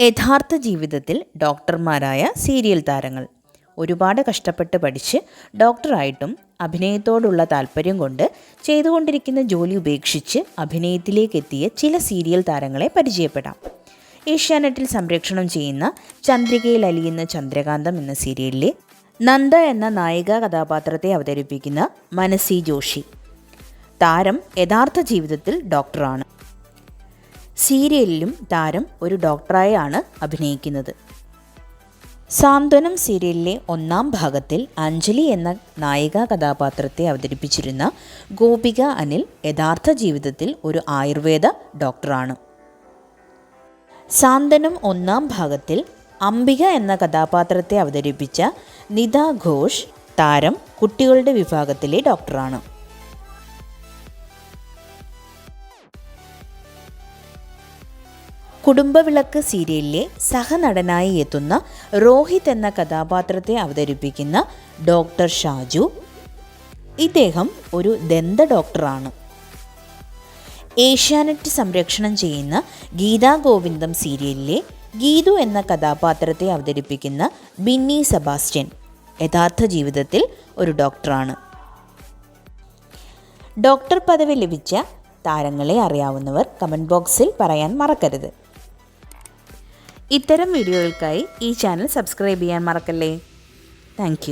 യഥാർത്ഥ ജീവിതത്തിൽ ഡോക്ടർമാരായ സീരിയൽ താരങ്ങൾ. ഒരുപാട് കഷ്ടപ്പെട്ട് പഠിച്ച് ഡോക്ടറായിട്ടും അഭിനയത്തോടുള്ള താല്പര്യം കൊണ്ട് ചെയ്തുകൊണ്ടിരിക്കുന്ന ജോലി ഉപേക്ഷിച്ച് അഭിനയത്തിലേക്ക് എത്തിയ ചില സീരിയൽ താരങ്ങളെ പരിചയപ്പെടാം. ഏഷ്യാനെറ്റിൽ സംപ്രേക്ഷണം ചെയ്യുന്ന ചന്ദ്രികയിൽ അലിയുന്ന ചന്ദ്രകാന്തം എന്ന സീരിയലിലെ നന്ദ എന്ന നായിക കഥാപാത്രത്തെ അവതരിപ്പിക്കുന്ന മനസി ജോഷി. താരം യഥാർത്ഥ ജീവിതത്തിൽ ഡോക്ടറാണ്. സീരിയലിലും താരം ഒരു ഡോക്ടറായാണ് അഭിനയിക്കുന്നത്. സാന്ത്വനം സീരിയലിലെ ഒന്നാം ഭാഗത്തിൽ അഞ്ജലി എന്ന നായിക കഥാപാത്രത്തെ അവതരിപ്പിച്ചിരുന്ന ഗോപിക അനിൽ യഥാർത്ഥ ജീവിതത്തിൽ ഒരു ആയുർവേദ ഡോക്ടറാണ്. സാന്ത്വനം ഒന്നാം ഭാഗത്തിൽ അംബിക എന്ന കഥാപാത്രത്തെ അവതരിപ്പിച്ച നിത ഘോഷ് താരം കുട്ടികളുടെ വിഭാഗത്തിലെ ഡോക്ടറാണ്. കുടുംബവിളക്ക് സീരിയലിലെ സഹനടനായി എത്തുന്ന രോഹിത് എന്ന കഥാപാത്രത്തെ അവതരിപ്പിക്കുന്ന ഡോക്ടർ ഷാജു. ഇദ്ദേഹം ഒരു ദന്ത ഡോക്ടറാണ്. ഏഷ്യാനെറ്റ് സംരക്ഷണം ചെയ്യുന്ന ഗീതാ ഗോവിന്ദം സീരിയലിലെ ഗീതു എന്ന കഥാപാത്രത്തെ അവതരിപ്പിക്കുന്ന ബിന്നി സെബാസ്റ്റ്യൻ യഥാർത്ഥ ജീവിതത്തിൽ ഒരു ഡോക്ടറാണ്. ഡോക്ടർ പദവി ലഭിച്ച താരങ്ങളെ അറിയാവുന്നവർ കമന്റ് ബോക്സിൽ പറയാൻ മറക്കരുത്. ഇത്തരം വീഡിയോകൾക്കായി ഈ ചാനൽ സബ്സ്ക്രൈബ് ചെയ്യാൻ മറക്കല്ലേ? താങ്ക്